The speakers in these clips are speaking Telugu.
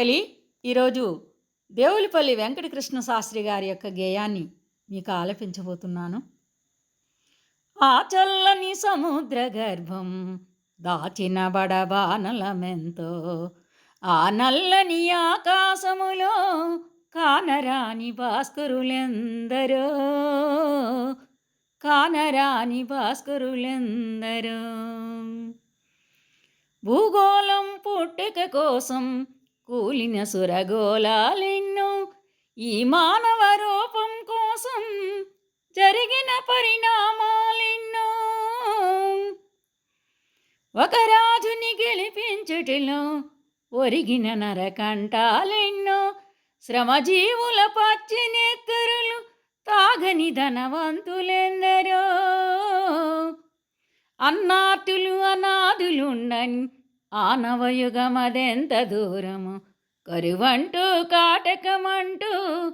తల్లి ఈరోజు దేవులపల్లి వెంకటకృష్ణ శాస్త్రి గారి యొక్క గేయాన్ని మీకు ఆలపించబోతున్నాను. ఆ చల్లని సముద్ర గర్భం దాచిన బడబానలమెంతో ఆ నల్లని ఆకాశములో కానరాని భాస్కరులెందరో కానరాని భాస్కరులెందరో. భూగోళం పుట్టుక కోసం కూలిన సురగోళాలెన్నో ఈ మానవ రూపం కోసం జరిగిన పరిణామాలెన్నో. ఒక రాజుని గెలిపించుటలో ఒరిగిన నరకంటాలెన్నో శ్రమజీవుల పచ్చినెత్తరులు తాగని ధనవంతులెందరో. అన్నార్తులు అనాథులుండని ఆనవయుగమదెంత దూరము? కరువంటూ కాటకమంటూ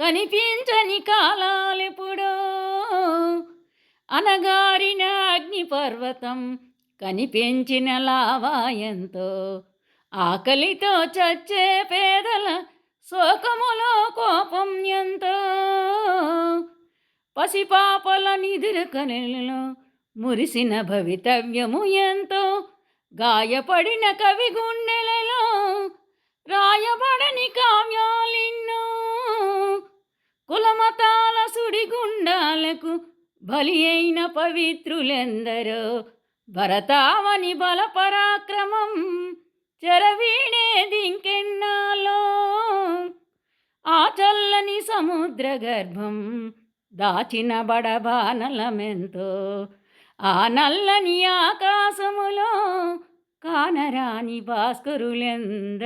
కనిపించని కాలాలిప్పుడు అనగారిన అగ్నిపర్వతం కనిపించిన లావాయంతో ఆకలితో చచ్చే పేదల శోకములో కోపం ఎంతో? పసిపాపల నిదురు కనులలో మురిసిన భవితవ్యము ఎంతో? గాయపడిన కవి గుండెలలో రాయబడని కావ్యాలిన్నో. కులమతాల సుడిగుండాలకు బలి అయిన పవిత్రులెందరో. భరతావని బల పరాక్రమం చెరవీడేదింకెన్నాలో ఆ చల్లని సముద్ర గర్భం దాచిన బడబానలమెంతో ఆ నల్లని ఆకాశములో కానరాని భాస్కరులెంద